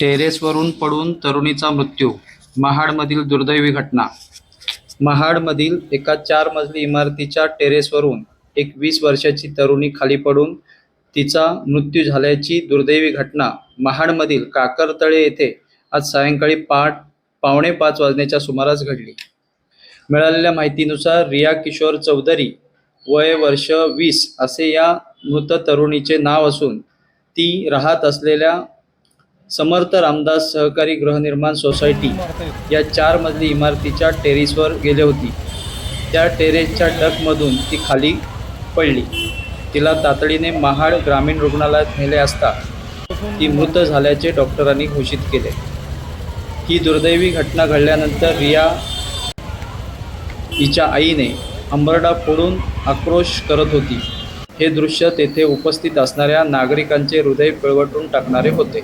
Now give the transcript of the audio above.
टेरेसवरून पडून तरुणीचा मृत्यू महाडमधील दुर्दैवी घटना. महाडमधील एका चार मजली इमारतीच्या टेरेसवरून एक वीस वर्षाची तरुणी खाली पडून तिचा मृत्यू झाल्याची दुर्दैवी घटना महाडमधील काकरतळे येथे आज सायंकाळी पाठ पावणे पाच वाजण्याच्या सुमारास घडली. मिळालेल्या माहितीनुसार रिया किशोर चौधरी वय वर्ष वीस असे या मृत तरुणीचे नाव असून ती राहत असलेल्या समर्थ रामदास सहकारी गृहनिर्माण सोसायटी या चार मजली इमारतीच्या टेरेसवर गेले होती. त्या टेरेसच्या डकमधून ती खाली पडली. तिला तातडीने महाड ग्रामीण रुग्णालयात नेले असता ती मृत झाल्याचे डॉक्टरांनी घोषित केले. ही दुर्दैवी घटना घडल्यानंतर रिया हिच्या आईने अंबरडा फोडून आक्रोश करत होती. हे दृश्य तेथे उपस्थित असणाऱ्या नागरिकांचे हृदय पिळवटून टाकणारे होते.